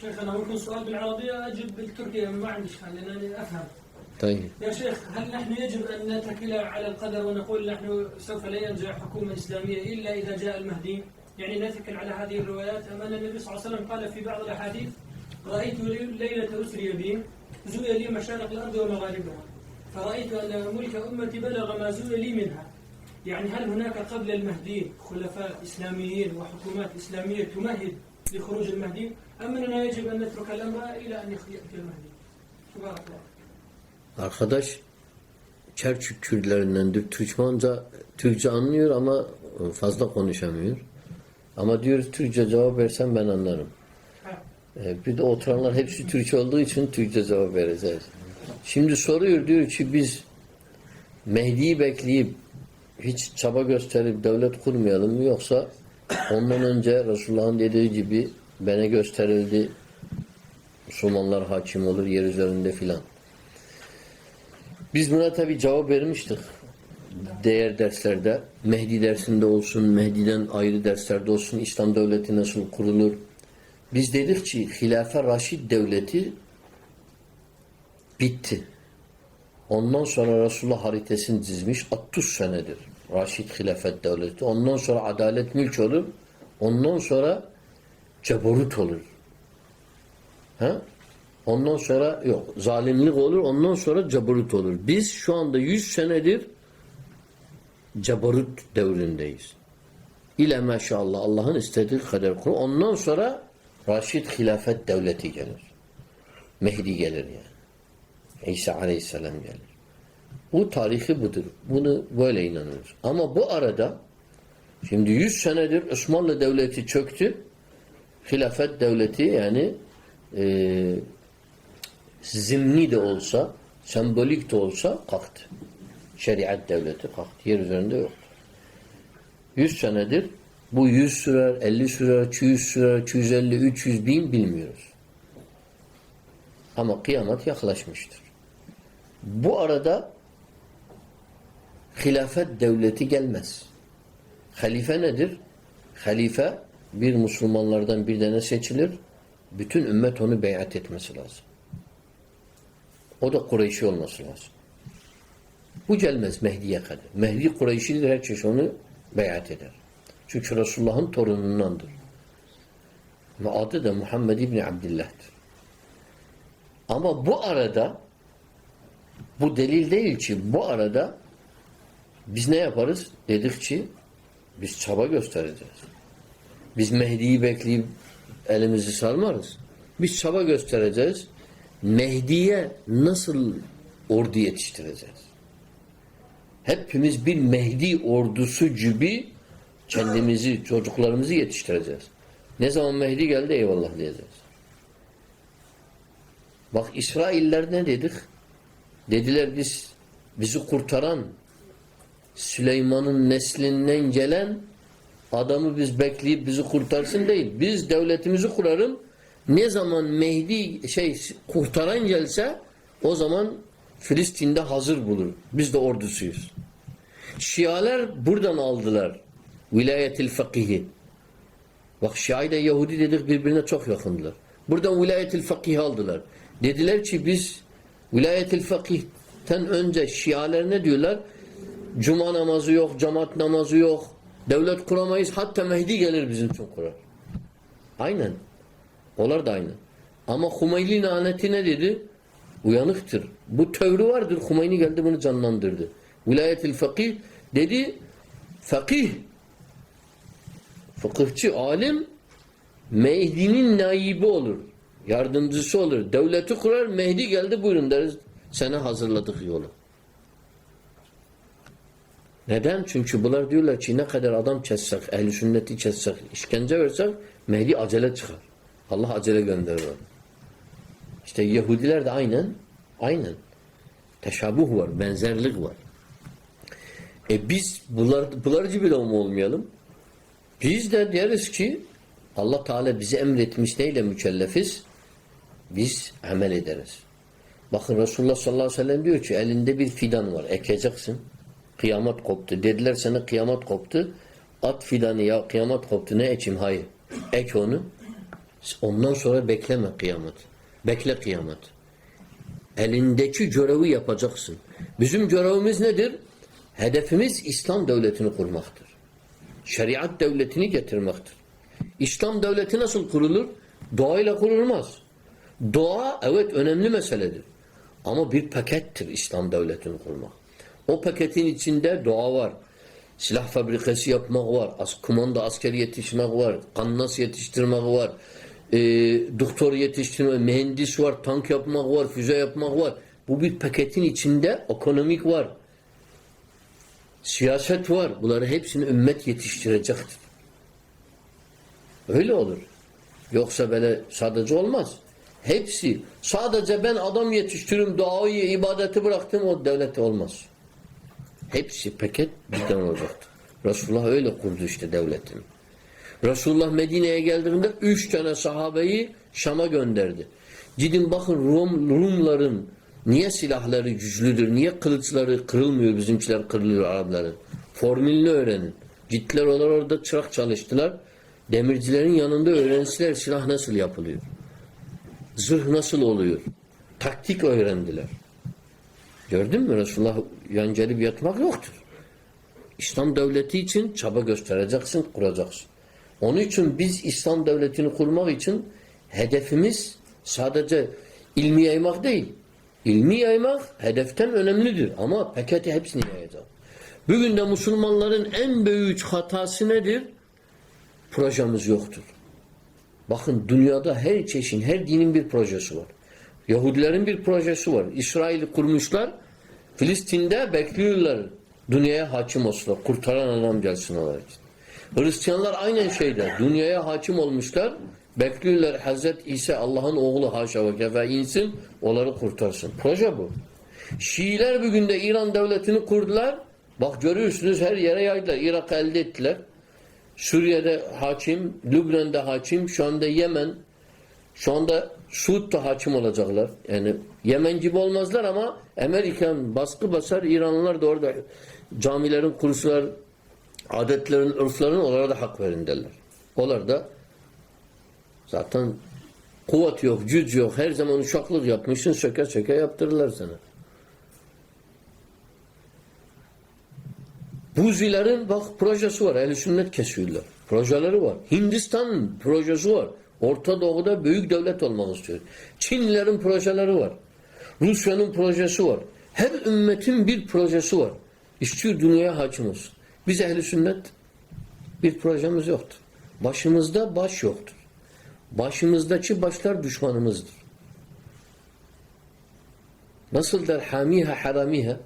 شيخنا ممكن سؤال بالعربية أجب بالتركية ما عندي إشكال لأنني أفهم. طيب. يا شيخ هل نحن يجب أن نتكل على القدر ونقول نحن سوف لا ينجح حكومة إسلامية إلا إذا جاء المهدي؟ يعني نتكل على هذه الروايات أم أن النبي صلى الله عليه وسلم قال في بعض الأحاديث رأيت ليلة أسري بي زوي لي مشارق الأرض ومغاربها. فرأيت أن ملك أمتي بلغ ما زوي لي منها. يعني هل هناك قبل المهدي خلفاء إسلاميين وحكومات إسلامية تمهد لخروج المهدي أم أننا يجب أن نترك الأمر إلى أن يأتي المهدي تبارك الله Arkadaş Çerçük Kürtlerindendir. Türkmenca, Türkçe anlıyor ama fazla konuşamıyor. Ama diyoruz Türkçe cevap versen ben anlarım. Ha. Ee, Bir de oturanlar hepsi Türkçe olduğu için Türkçe cevap vereceğiz. Şimdi soruyor diyor ki biz Mehdi'yi bekleyip hiç çaba gösterip devlet kurmayalım mı yoksa ondan önce Resulullah'ın dediği gibi bana gösterildi Müslümanlar hakim olur yer üzerinde filan. Biz buna tabi cevap vermiştik. Değer derslerde, Mehdi dersinde olsun, Mehdi'den ayrı derslerde olsun, İslam devleti nasıl kurulur. Biz dedik ki Hilafe Raşid devleti bitti. Ondan sonra Resulullah haritasını çizmiş 60 senedir. Raşid Hilafet devleti. Ondan sonra adalet mülk olur. Ondan sonra ceborut olur. Ha? Ondan sonra yok. Zalimlik olur. Ondan sonra ceborut olur. Biz şu anda 100 senedir ceborut devrindeyiz. İle maşallah Allah'ın istediği kadar kur. Ondan sonra Raşid Hilafet devleti gelir. Mehdi gelir yani. İsa aleyhisselam gelir. Bu tarihi budur. Bunu böyle inanıyoruz. Ama bu arada şimdi 100 senedir Osmanlı devleti çöktü. Hilafet devleti yani e, zimni de olsa sembolik de olsa kalktı. Şeriat devleti kalktı. Yer üzerinde yok. 100 senedir bu 100 sürer, 50 sürer, 200 sürer, 250, 300 bin bilmiyoruz. Ama kıyamet yaklaşmıştır. Bu arada hilafet devleti gelmez. Halife nedir? Halife bir Müslümanlardan bir tane seçilir. Bütün ümmet onu beyat etmesi lazım. O da Kureyşi olması lazım. Bu gelmez Mehdi'ye kadar. Mehdi Kureyşidir herkes onu beyat eder. Çünkü Resulullah'ın torunundandır. Ve adı da Muhammed İbni Abdillah'tır. Ama bu arada bu delil değil ki bu arada biz ne yaparız? Dedik ki biz çaba göstereceğiz. Biz Mehdi'yi bekleyip elimizi sarmarız. Biz çaba göstereceğiz. Mehdi'ye nasıl ordu yetiştireceğiz? Hepimiz bir Mehdi ordusu gibi kendimizi, çocuklarımızı yetiştireceğiz. Ne zaman Mehdi geldi eyvallah diyeceğiz. Bak İsrailler ne dedik? Dediler biz bizi kurtaran Süleyman'ın neslinden gelen adamı biz bekleyip bizi kurtarsın değil. Biz devletimizi kurarım. Ne zaman Mehdi şey kurtaran gelse o zaman Filistin'de hazır bulur. Biz de ordusuyuz. Şialer buradan aldılar. Vilayetil fakihi. Bak Şia ile Yahudi dedik birbirine çok yakındılar. Buradan vilayetil fakihi aldılar. Dediler ki biz vilayetil fakihten önce Şialer ne diyorlar? Cuma namazı yok, cemaat namazı yok. Devlet kuramayız. Hatta Mehdi gelir bizim için kurar. Aynen. Onlar da aynı. Ama Humeyli laneti ne dedi? Uyanıktır. Bu teori vardır. Humeyni geldi bunu canlandırdı. Vilayetil fakih dedi fakih fıkıhçı, alim Mehdi'nin naibi olur. Yardımcısı olur. Devleti kurar. Mehdi geldi buyurun deriz. Sana hazırladık yolu. Neden? Çünkü bunlar diyorlar ki ne kadar adam kessek, ehli sünneti kessek, işkence versek Mehdi acele çıkar. Allah acele gönderir onu. İşte Yahudiler de aynen aynen. Teşabuh var, benzerlik var. E biz bunlar, bunlar gibi de olmayalım? Biz de deriz ki Allah Teala bizi emretmiş neyle mükellefiz? Biz amel ederiz. Bakın Resulullah sallallahu aleyhi ve sellem diyor ki elinde bir fidan var. Ekeceksin. Kıyamet koptu. Dediler sana kıyamet koptu. At fidanı ya kıyamet koptu. Ne ekeyim? Hayır. Ek onu. Ondan sonra bekleme kıyamet. Bekle kıyamet. Elindeki görevi yapacaksın. Bizim görevimiz nedir? Hedefimiz İslam devletini kurmaktır. Şeriat devletini getirmektir. İslam devleti nasıl kurulur? Doğayla kurulmaz. Doğa evet önemli meseledir. Ama bir pakettir İslam devletini kurmak. O paketin içinde doğa var. Silah fabrikası yapmak var. As kumanda asker yetiştirmek var. Kannas yetiştirmek var. E, doktor yetiştirmek, mühendis var. Tank yapmak var. Füze yapmak var. Bu bir paketin içinde ekonomik var. Siyaset var. Bunları hepsini ümmet yetiştirecektir. Öyle olur. Yoksa böyle sadece olmaz. Hepsi sadece ben adam yetiştiririm, duayı, ibadeti bıraktım o devlet olmaz. Hepsi paket birden olacaktır. Resulullah öyle kurdu işte devletini. Resulullah Medine'ye geldiğinde üç tane sahabeyi Şam'a gönderdi. Gidin bakın Rum, Rumların niye silahları güçlüdür, niye kılıçları kırılmıyor, bizimkiler kırılıyor Arapların. Formülünü öğrenin. Gittiler onlar orada çırak çalıştılar. Demircilerin yanında öğrensiler silah nasıl yapılıyor. Zırh nasıl oluyor. Taktik öğrendiler. Gördün mü Resulullah yan gelip yatmak yoktur. İslam devleti için çaba göstereceksin, kuracaksın. Onun için biz İslam devletini kurmak için hedefimiz sadece ilmi yaymak değil. İlmi yaymak hedeften önemlidir ama paketi hepsini yayacak. Bugün de Müslümanların en büyük hatası nedir? Projemiz yoktur. Bakın dünyada her çeşit, her dinin bir projesi var. Yahudilerin bir projesi var. İsrail'i kurmuşlar. Filistin'de bekliyorlar dünyaya hakim olsunlar. Kurtaran adam gelsin olarak. Hristiyanlar aynen şeyde. Dünyaya hakim olmuşlar. Bekliyorlar Hazreti İsa Allah'ın oğlu haşa ve kefe insin. Onları kurtarsın. Proje bu. Şiiler bugün de İran devletini kurdular. Bak görüyorsunuz her yere yaydılar. Irak'ı elde ettiler. Suriye'de hakim, Lübnan'da hakim, şu anda Yemen, şu anda Suud'da hakim olacaklar. Yani Yemen gibi olmazlar ama Amerikan baskı basar, İranlılar da orada camilerin kurusular, adetlerin, ırfların onlara da hak verin derler. Onlar da zaten kuvvet yok, güç yok, her zaman uşaklık yapmışsın, söke söke yaptırırlar sana. Buzilerin bak projesi var. Ehl-i sünnet kesiyorlar. Projeleri var. Hindistan projesi var. Orta Doğu'da büyük devlet olmak istiyor. Çinlilerin projeleri var. Rusya'nın projesi var. Her ümmetin bir projesi var. İstiyor dünyaya hakim olsun. Biz ehl sünnet bir projemiz yoktur. Başımızda baş yoktur. Başımızdaki başlar düşmanımızdır. Nasıl der hamiha haramiha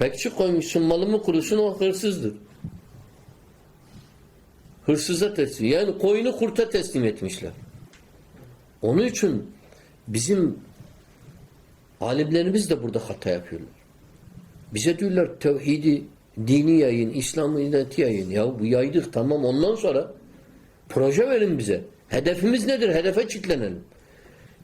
Bekçi koymuşsun malımı kurusun o hırsızdır. Hırsıza teslim. Yani koyunu kurta teslim etmişler. Onun için bizim alimlerimiz de burada hata yapıyorlar. Bize diyorlar tevhidi, dini yayın, İslam'ı iddeti yayın. Ya bu yaydık tamam ondan sonra proje verin bize. Hedefimiz nedir? Hedefe çitlenelim.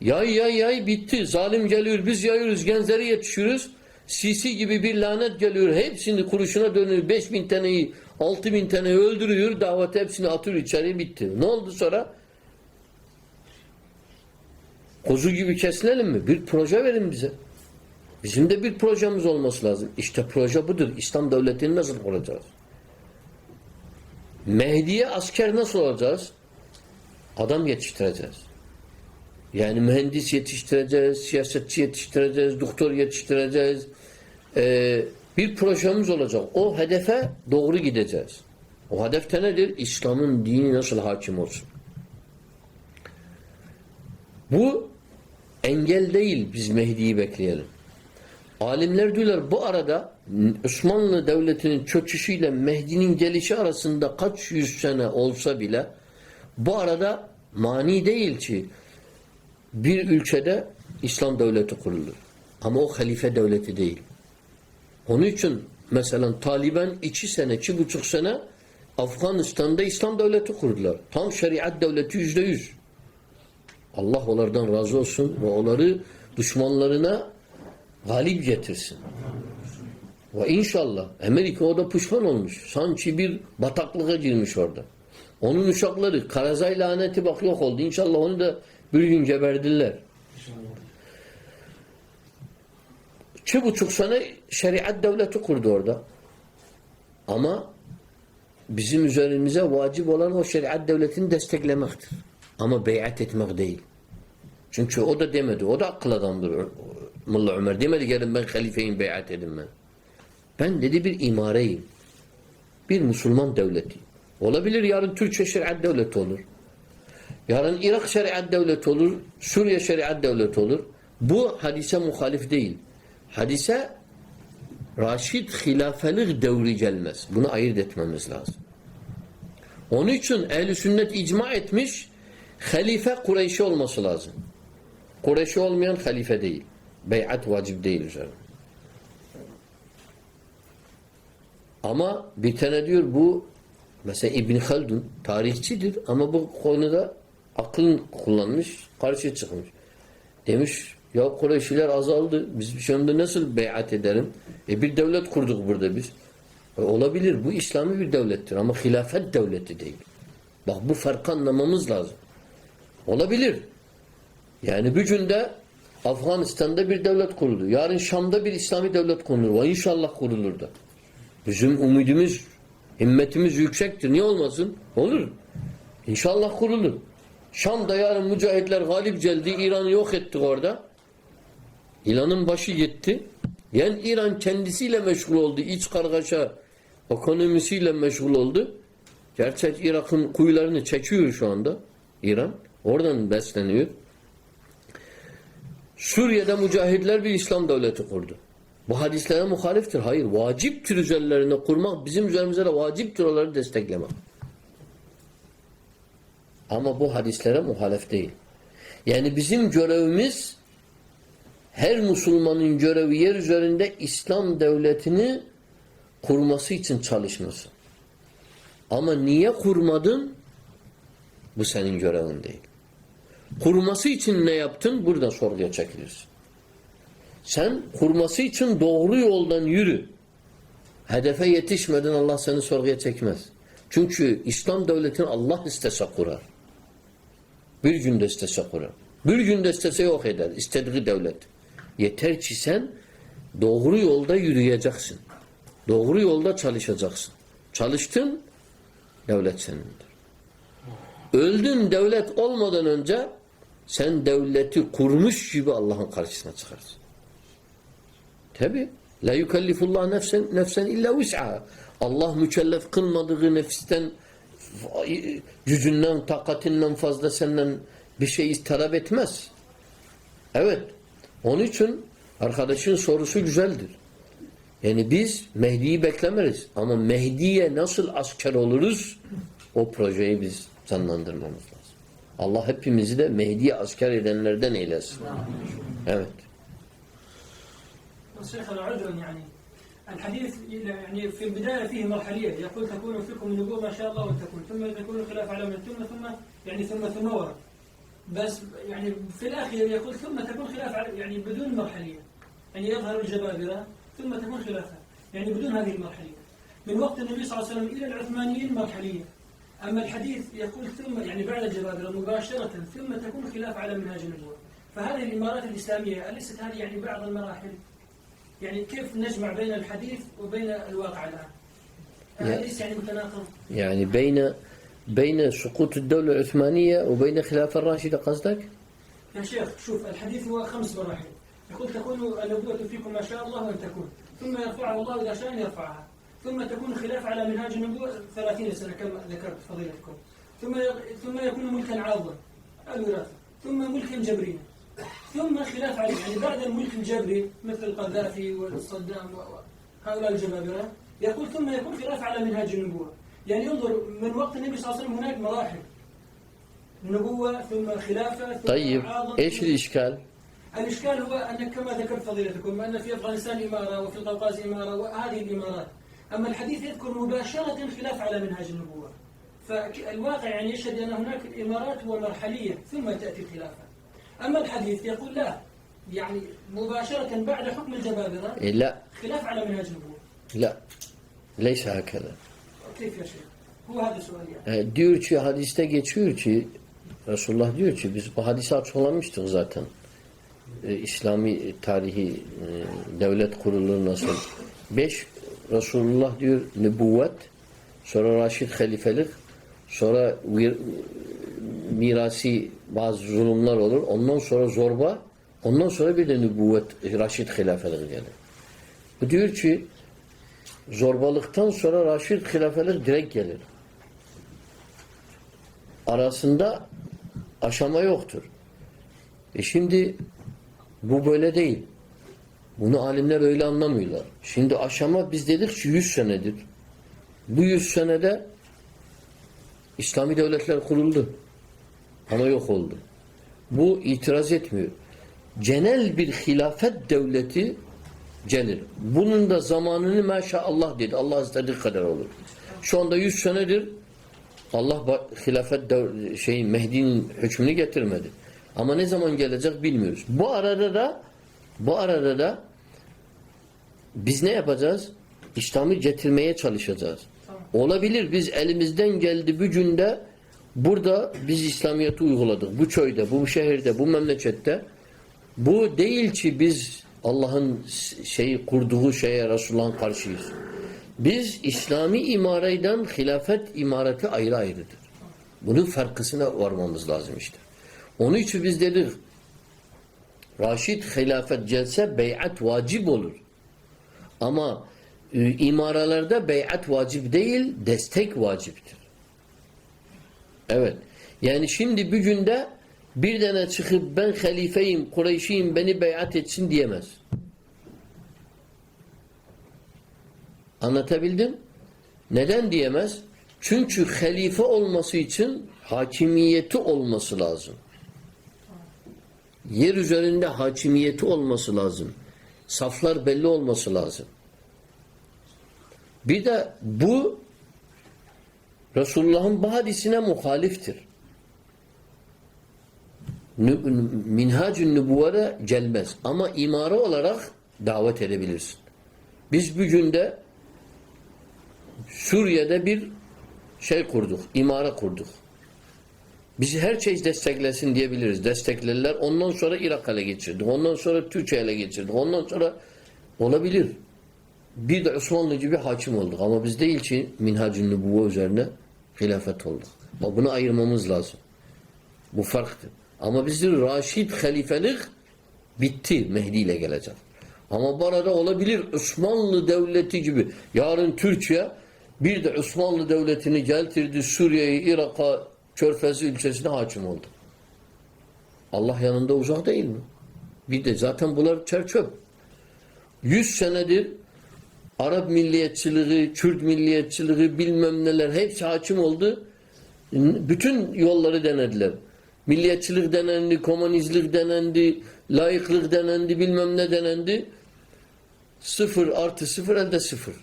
Yay yay yay bitti. Zalim geliyor. Biz yayıyoruz. Gençleri yetişiyoruz. Sisi gibi bir lanet geliyor. Hepsini kuruşuna dönüyor. Beş bin taneyi, altı bin taneyi öldürüyor. Davet hepsini atıyor içeri bitti. Ne oldu sonra? Kuzu gibi kesilelim mi? Bir proje verin bize. Bizim de bir projemiz olması lazım. İşte proje budur. İslam devletini nasıl kuracağız? Mehdi'ye asker nasıl olacağız? Adam yetiştireceğiz. Yani mühendis yetiştireceğiz, siyasetçi yetiştireceğiz, doktor yetiştireceğiz. Ee, bir projemiz olacak. O hedefe doğru gideceğiz. O hedefte nedir? İslam'ın dini nasıl hakim olsun? Bu engel değil biz Mehdi'yi bekleyelim. Alimler diyorlar bu arada Osmanlı Devleti'nin çöküşüyle Mehdi'nin gelişi arasında kaç yüz sene olsa bile bu arada mani değil ki bir ülkede İslam devleti kurulur. Ama o halife devleti değil. Onun için mesela Taliban iki sene, iki buçuk sene Afganistan'da İslam devleti kurdular. Tam şeriat devleti yüzde yüz. Allah onlardan razı olsun ve onları düşmanlarına galip getirsin. Ve inşallah Amerika o da pişman olmuş. Sanki bir bataklığa girmiş orada. Onun uşakları Karazay laneti bak yok oldu. İnşallah onu da bir gün geberdiler. İki buçuk sene şeriat devleti kurdu orada. Ama bizim üzerimize vacip olan o şeriat devletini desteklemektir. Ama beyat etmek değil. Çünkü o da demedi. O da akıl adamdır. Mullah Ömer demedi gelin ben halifeyim beyat edin ben. Ben dedi bir imareyim. Bir Müslüman devleti. Olabilir yarın Türkçe şeriat devleti olur. Yarın Irak şeriat devleti olur. Suriye şeriat devleti olur. Bu hadise muhalif değil. Hadise Raşid hilafelik devri gelmez. Bunu ayırt etmemiz lazım. Onun için ehl sünnet icma etmiş halife Kureyşi olması lazım. Kureyşi olmayan halife değil. Beyat vacip değil üzerine. Ama bir tane diyor bu mesela İbn Haldun tarihçidir ama bu konuda akıl kullanmış, karşı çıkmış. Demiş ya Kureyşiler azaldı. Biz şimdi nasıl beyat edelim? E bir devlet kurduk burada biz. E olabilir. Bu İslami bir devlettir ama hilafet devleti değil. Bak bu farkı anlamamız lazım. Olabilir. Yani bir günde Afganistan'da bir devlet kuruldu. Yarın Şam'da bir İslami devlet kurulur. Ve inşallah kurulur da. Bizim umudumuz, himmetimiz yüksektir. Niye olmasın? Olur. İnşallah kurulur. Şam'da yarın mücahitler galip geldi. İran'ı yok ettik orada. İran'ın başı gitti. Yani İran kendisiyle meşgul oldu. İç kargaşa ekonomisiyle meşgul oldu. Gerçek Irak'ın kuyularını çekiyor şu anda. İran. Oradan besleniyor. Suriye'de mücahitler bir İslam devleti kurdu. Bu hadislere muhaliftir. Hayır. Vaciptir üzerlerine kurmak. Bizim üzerimize de vaciptir onları desteklemek. Ama bu hadislere muhalif değil. Yani bizim görevimiz her Müslümanın görevi yer üzerinde İslam devletini kurması için çalışması. Ama niye kurmadın? Bu senin görevin değil. Kurması için ne yaptın? Buradan sorguya çekilirsin. Sen kurması için doğru yoldan yürü. Hedefe yetişmeden Allah seni sorguya çekmez. Çünkü İslam devletini Allah istese kurar. Bir günde istese kurar. Bir günde istese yok eder. İstediği devlet. Yeter ki sen doğru yolda yürüyeceksin. Doğru yolda çalışacaksın. Çalıştın, devlet senindir. Öldün devlet olmadan önce sen devleti kurmuş gibi Allah'ın karşısına çıkarsın. Tabi. La yukellifullah nefsen, nefsen illa vus'aha. Allah mükellef kılmadığı nefisten gücünden, takatinden fazla senden bir şey talep etmez. Evet. Onun için arkadaşın sorusu güzeldir. Yani biz Mehdi'yi beklemeriz. Ama Mehdi'ye nasıl asker oluruz? O projeyi biz canlandırmamız lazım. Allah hepimizi de Mehdi'ye asker edenlerden eylesin. Evet. Nasihel udun yani الحديث يعني في البداية فيه مرحلية. يقول تكون فيكم النبوه ما شاء الله وتكون. ثم تكون الخلاف على من ثم ثم يعني ثم ثم ورد بس يعني في الأخير يقول ثم تكون خلاف على يعني بدون مرحلية. يعني يظهر الجبابرة. ثم تكون خلافة. يعني بدون هذه المرحلية. من وقت النبي صلى الله عليه وسلم إلى العثمانيين مرحلية. أما الحديث يقول ثم يعني بعد الجبابرة مباشرة ثم تكون خلاف على منهاج النبوة. فهذه الإمارات الإسلامية أليست هذه يعني بعض المراحل؟ يعني كيف نجمع بين الحديث وبين الواقع الآن؟ أليس يعني متناقض؟ يعني بين بين سقوط الدولة العثمانية وبين الخلافة الراشدة قصدك؟ يا شيخ شوف الحديث هو خمس مراحل يقول تكون النبوة فيكم ما شاء الله أن تكون ثم يرفعها الله إذا شاء يرفعها ثم تكون خلاف على منهاج النبوة 30 سنة كما ذكرت فضيلتكم ثم ثم يكون ملكا عاضا الوراثة ثم ملكا جبريا ثم خلاف عليه يعني بعد الملك الجبري مثل القذافي والصدام وهؤلاء الجبابرة يقول ثم يكون خلاف على منهاج النبوة. يعني انظر من وقت النبي صلى الله عليه وسلم هناك مراحل. نبوة ثم خلافة ثم طيب إيش الإشكال؟ الإشكال هو أن كما ذكرت فضيلتكم أن في أفغانستان إمارة وفي القوقاز إمارة وهذه الإمارات. أما الحديث يذكر مباشرة خلاف على منهاج النبوة. فالواقع يعني يشهد أن هناك الإمارات ومرحلية ثم تأتي الخلافة. أما الحديث يقول لا يعني مباشرة بعد حكم الجبابرة إيه لا خلاف على منهاج النبوة لا ليس هكذا كيف يا شيخ؟ هو هذا سؤالي يعني. E, diyor ki hadiste geçiyor ki Resulullah diyor ki biz bu hadisi açıklamıştık zaten. E, İslami tarihi e, devlet kurulu nasıl? Beş Resulullah diyor nübüvvet sonra Raşid halifelik sonra vir, mirasi bazı zulümler olur. Ondan sonra zorba ondan sonra bir de nübüvvet Raşid hilafelik gelir. Bu diyor ki zorbalıktan sonra Raşid hilafelik direkt gelir arasında aşama yoktur. E şimdi bu böyle değil. Bunu alimler öyle anlamıyorlar. Şimdi aşama biz dedik ki 100 senedir. Bu 100 senede İslami devletler kuruldu. Ama yok oldu. Bu itiraz etmiyor. Genel bir hilafet devleti gelir. Bunun da zamanını maşallah dedi. Allah istediği kadar olur. Şu anda 100 senedir Allah hilafet dev- şey Mehdi'nin hükmünü getirmedi. Ama ne zaman gelecek bilmiyoruz. Bu arada da bu arada da biz ne yapacağız? İslam'ı getirmeye çalışacağız. Olabilir biz elimizden geldi bir günde burada biz İslamiyet'i uyguladık. Bu köyde, bu şehirde, bu memlekette. Bu değil ki biz Allah'ın şeyi kurduğu şeye Resulullah'ın karşıyız. Biz İslami imareden hilafet imareti ayrı ayrıdır. Bunun farkısına varmamız lazım işte. Onun için biz dedik Raşid hilafet gelse beyat vacip olur. Ama e, imaralarda beyat vacip değil, destek vaciptir. Evet. Yani şimdi bir günde bir tane çıkıp ben halifeyim, Kureyşiyim beni beyat etsin diyemez. Anlatabildim? Neden diyemez? Çünkü halife olması için hakimiyeti olması lazım. Yer üzerinde hakimiyeti olması lazım. Saflar belli olması lazım. Bir de bu Resulullah'ın bu hadisine muhaliftir. Minhacün nübuvvede gelmez. Ama imara olarak davet edebilirsin. Biz bir günde Suriye'de bir şey kurduk, imara kurduk. Bizi her şey desteklesin diyebiliriz. Desteklerler. Ondan sonra Irak ele geçirdik. Ondan sonra Türkiye ele geçirdik. Ondan sonra olabilir. Bir de Osmanlı gibi hakim olduk. Ama biz değil ki minhacın nübüvve üzerine hilafet olduk. Bak Bunu ayırmamız lazım. Bu farktır. Ama bizim Raşid halifelik bitti. Mehdi ile gelecek. Ama bu arada olabilir Osmanlı devleti gibi. Yarın Türkiye bir de Osmanlı devletini getirdi Suriye'yi, Irak'a, Körfez ülkesine hakim oldu. Allah yanında uzak değil mi? Bir de zaten bunlar çerçöp. Yüz senedir Arap milliyetçiliği, Kürt milliyetçiliği bilmem neler hepsi hakim oldu. Bütün yolları denediler. Milliyetçilik denendi, komünizlik denendi, layıklık denendi, bilmem ne denendi. Sıfır artı sıfır elde sıfır.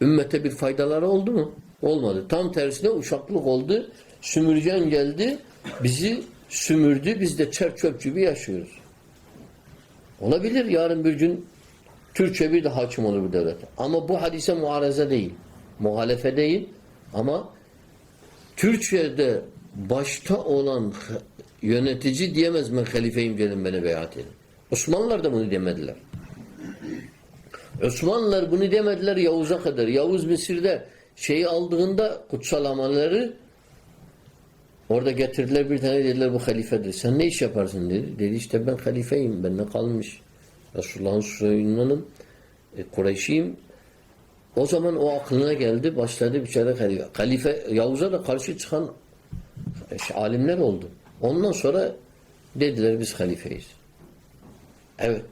Ümmete bir faydaları oldu mu? Olmadı. Tam tersine uşaklık oldu. Sümürgen geldi. Bizi sümürdü. Biz de çer çöp gibi yaşıyoruz. Olabilir yarın bir gün Türkçe bir de hakim olur bu devlet. Ama bu hadise muaraza değil. Muhalefe değil. Ama Türkiye'de başta olan yönetici diyemez ben halifeyim gelin beni beyat edin. Osmanlılar da bunu demediler. Osmanlılar bunu demediler Yavuz'a kadar. Yavuz Mısır'da şeyi aldığında kutsal amaları orada getirdiler bir tane dediler bu halifedir. Sen ne iş yaparsın dedi. Dedi işte ben halifeyim. Ben ne kalmış. Resulullah'ın soyundanım. E, Kureyşiyim. O zaman o aklına geldi. Başladı bir kere halife. Halife Yavuz'a da karşı çıkan e, alimler oldu. Ondan sonra dediler biz halifeyiz. Evet.